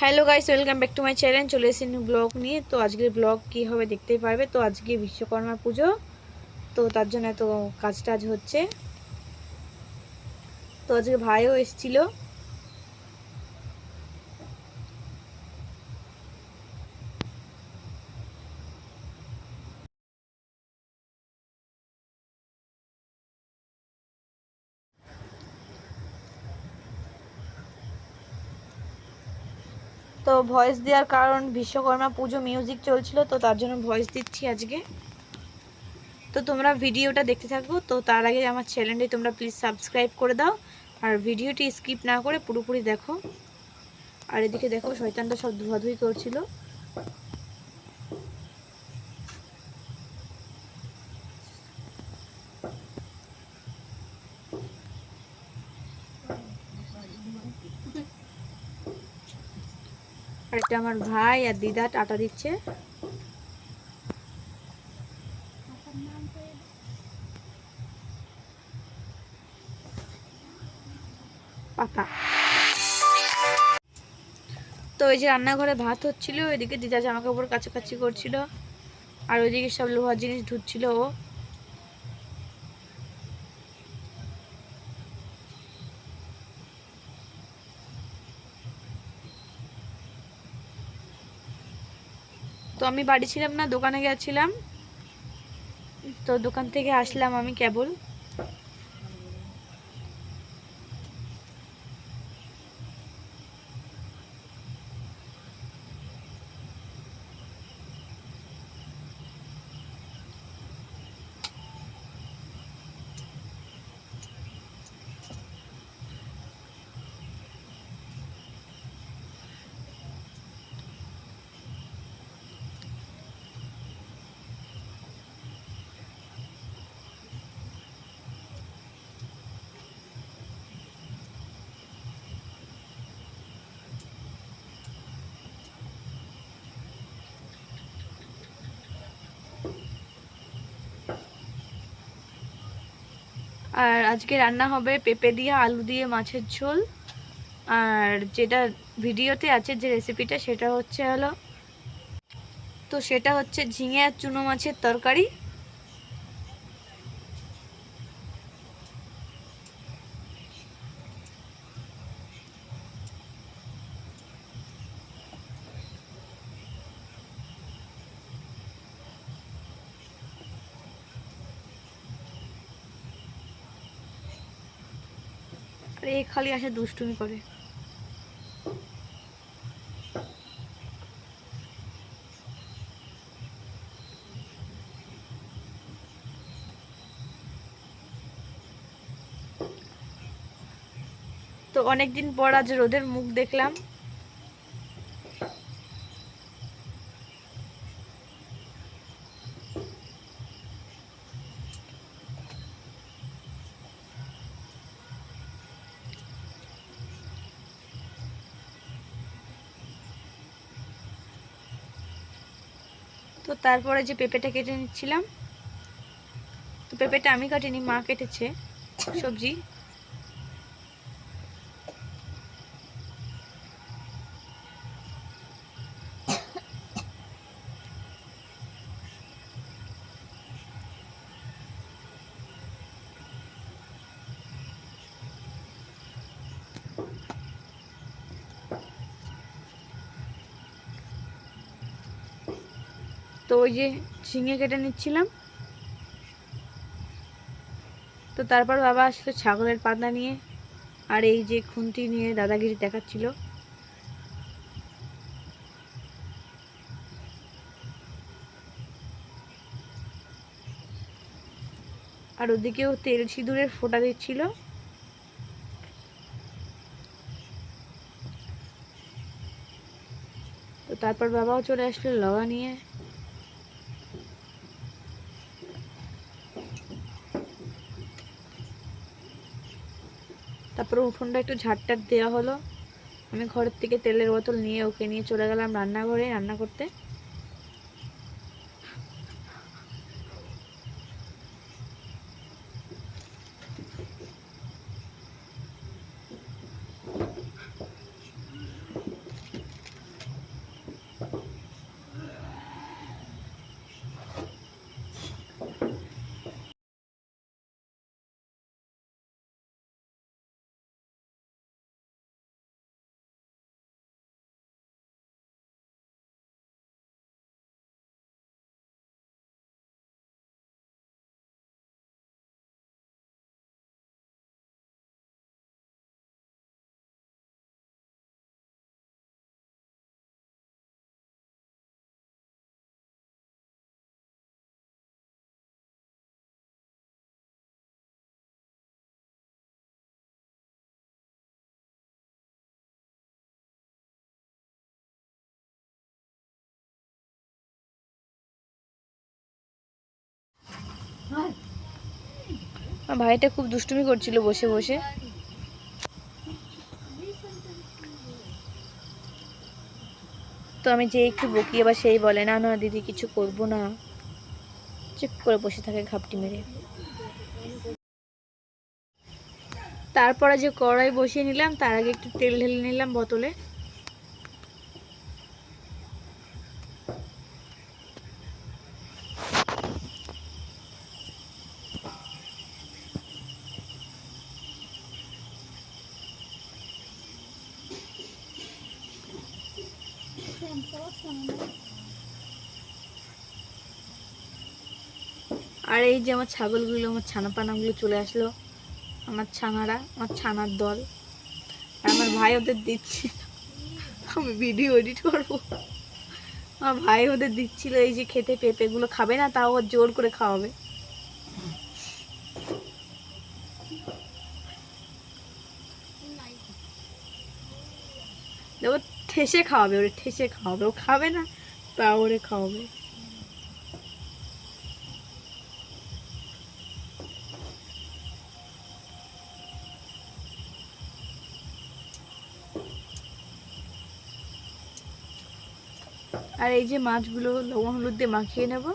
Hello guys welcome back to my channel চলে এসেছি blog নিয়ে। তো আজকের ব্লগ কী হবে দেখতেই পারবে। তো আজকে বিশ্বকর্মা পুজো। তো তার জন্য এত কাজ টাজ হচ্ছে। তো আজকে ভাইও এসেছিল। তো ভয়েস দেওয়ার কারণ বিশ্বকর্মা পুজো মিউজিক চলছিল, তো তার জন্য ভয়েস দিচ্ছি আজকে। তো তোমরা ভিডিওটা দেখতে থাকো, তো তার আগে আমার চ্যানেলটি তোমরা প্লিজ সাবস্ক্রাইব করে দাও। আর ভিডিওটি স্কিপ না করে পুরোপুরি দেখো। আর এদিকে দেখো, শয়তানটা সব ধোয়াধুই করছিল। এটা আমার ভাই আর দিদা টাটা দিচ্ছে। তো ওই যে রান্নাঘরে ভাত হচ্ছিল ওইদিকে দিদা জামা কাপড় কাছাকাছি করছিল, আর ওইদিকে সব লোহার জিনিস ধুচ্ছিল ও। আমি বাড়ি ছিলাম না দোকানে গেছিলাম। তো দোকান থেকে আসলাম আমি কেবল। আর আজকে রান্না হবে পেঁপে দিয়ে, আলু দিয়ে, মাছের ঝোল। আর যেটা ভিডিওতে আছে যে রেসিপিটা সেটা হচ্ছে হলো তো সেটা হচ্ছে ঝিঙে আর চুনো মাছের তরকারি। আর এই খালি আসে দুষ্টুমি করে। তো অনেকদিন পর আজ রোদের মুখ দেখলাম। তো তারপরে যে পেঁপেটা কেটে নিচ্ছিলাম তো পেঁপেটা আমি কাটিনি মা কেটেছে সবজি। ওই যে ঝিঙে কেটে নিচ্ছিলাম। তো তারপর বাবা আসলো ছাগলের পাতা নিয়ে, আর এই যে খুন্তি নিয়ে দাদাগিরি দেখাচ্ছিল। আর ওদিকেও তেল সিঁদুরের ফোঁটা দিচ্ছিল। তো তারপর বাবাও চলে আসলো লগা নিয়ে। তারপরে উঠোনটা একটু ঝাড়টার দেওয়া হলো। আমি ঘরের থেকে তেলের বোতল নিয়ে ওকে নিয়ে চলে গেলাম রান্নাঘরে রান্না করতে। আমার ভাইটা খুব দুষ্টুমি করছিল বসে বসে। তো আমি যে একটু বকি, আবার সেই বলে, না না, দিদি, কিছু করব না। চুপ করে বসে থাকে ঘাপটি মেরে। তারপরে যে কড়াই বসিয়ে নিলাম, তার আগে একটু তেল ঢেলে নিলাম বোতলে। আর এই যে আমার ছাগলগুলো, আমার ছানা পানাগুলো চলে আসলো, আমার ছানারা, আমার ছানার দল। আমার ভাই ওদের দিচ্ছে আমি ভিডিও এডিট করব। আমার ভাই ওদের দিচ্ছিল এই যে খেতে পেঁপেগুলো খাবে না, তাও জোর করে খাওয়াবে। দেখো ঠেসে খাওয়াবে, ওরে ঠেসে খাওয়াবে। ও খাবে না তা ওরে খাওয়াবে। আর এই যে মাছগুলো লবণ হলুদ দিয়ে মাখিয়ে নেব।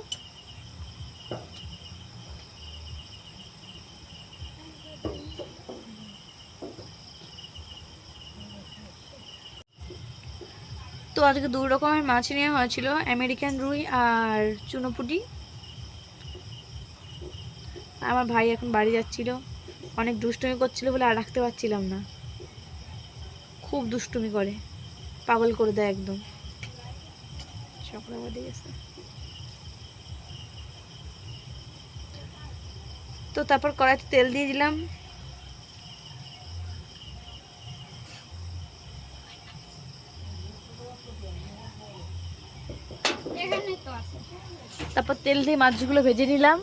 তো আজকে দু রকমের মাছ নেওয়া হয়েছিল, আমেরিকান রুই আর চুনোপুটি আমার ভাই এখন বাড়ি যাচ্ছিল, অনেক দুষ্টুমি করছিল বলে আর রাখতে পারছিলাম না। খুব দুষ্টুমি করে, পাগল করে দেয় একদম। চক্রবাদী গেছে তো তারপর কড়াইতে তেল দিয়ে দিলাম। তারপর তেল দিয়ে মাছগুলো ভেজে নিলাম।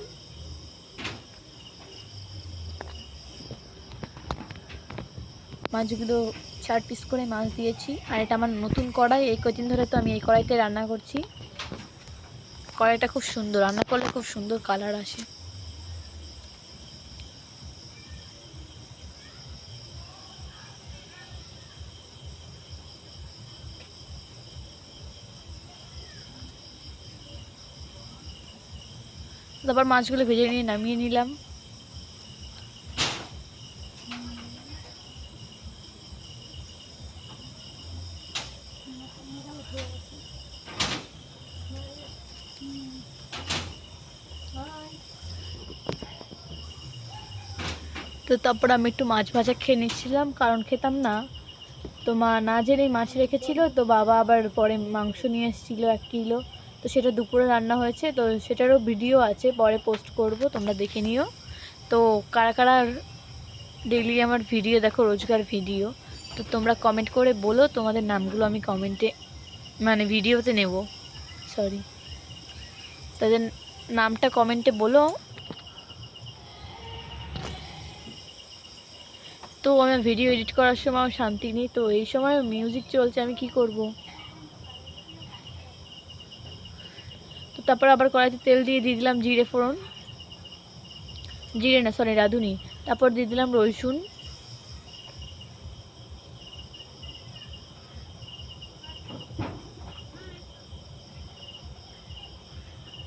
মাছগুলো চার পিস করে মাছ দিয়েছি। আর এটা আমার নতুন কড়াই, এই কদিন ধরে তো আমি এই কড়াইতে রান্না করছি। কড়াইটা খুব সুন্দর রান্না করলে খুব সুন্দর কালার আসে। তারপর মাছগুলো ভেজে নিয়ে নামিয়ে নিলাম। তো তারপর আমি একটু মাছ ভাজা খেয়ে নিচ্ছিলাম, কারণ খেতাম না। তো মা না জেনেই মাছ রেখেছিল, তো বাবা আবার পরে মাংস নিয়ে এসেছিল এক কিলো। তো সেটা দুপুরে রান্না হয়েছে, তো সেটারও ভিডিও আছে, পরে পোস্ট করব, তোমরা দেখে নিও। তো কারা কারা ডেইলি আমার ভিডিও দেখো রোজগার ভিডিও তো তোমরা কমেন্ট করে বলো, তোমাদের নামগুলো আমি কমেন্টে মানে ভিডিওতে নেব। সরি তাদের নামটা কমেন্টে বলো। তো আমি ভিডিও এডিট করার সময় আমার শান্তি নেই, তো এই সময় মিউজিক চলছে, আমি কি করব? তো তারপর আবার কড়াইতে তেল দিয়ে দিয়ে দিলাম জিরে ফোড়ন। জিরে না সরি রাঁধুনি। তারপর দিয়ে দিলাম রসুন।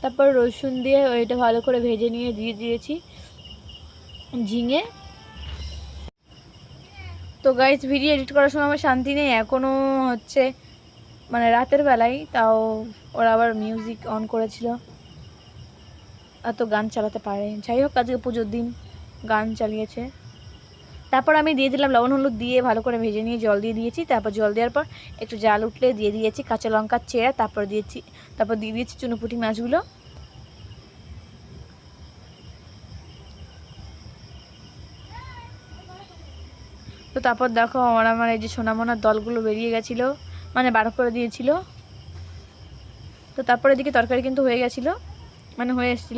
তারপর রসুন দিয়ে ওইটা ভালো করে ভেজে নিয়ে দিয়ে দিয়েছি। ঝিঙে তো গাইজ ভিডিও এডিট করার সময় আমার শান্তি নেই। এখনও হচ্ছে মানে রাতের বেলায়, তাও ওরা আবার মিউজিক অন করেছিল। এত গান চালাতে পারে যাই হোক, আজকে পুজোর দিন গান চালিয়েছে। তারপর আমি দিয়ে দিলাম লবণ, হলুদ দিয়ে ভালো করে ভেজে নিয়ে জল দিয়ে দিয়েছি। তারপর জল দেওয়ার পর একটু জাল উঠলে দিয়ে দিয়েছি কাঁচা লঙ্কার চেরা, তারপর দিয়েছি তারপর দিয়ে দিয়েছি চুনোপুটি মাছগুলো। তো তারপর দেখো আমার আমার এই যে সোনামোনার দলগুলো বেরিয়ে গেছিল মানে বার করে দিয়েছিল। তো তারপরে এদিকে তরকারি কিন্তু হয়ে গেছিল মানে হয়ে এসেছিল।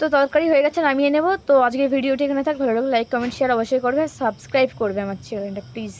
তো তরকারি হয়ে গেছে, নামিয়ে নেব। তো আজকের ভিডিওটি এখানে থাক। ভালো লাগলে লাইক কমেন্ট শেয়ার অবশ্যই করবে। সাবস্ক্রাইব করবে আমার চ্যানেলটা প্লিজ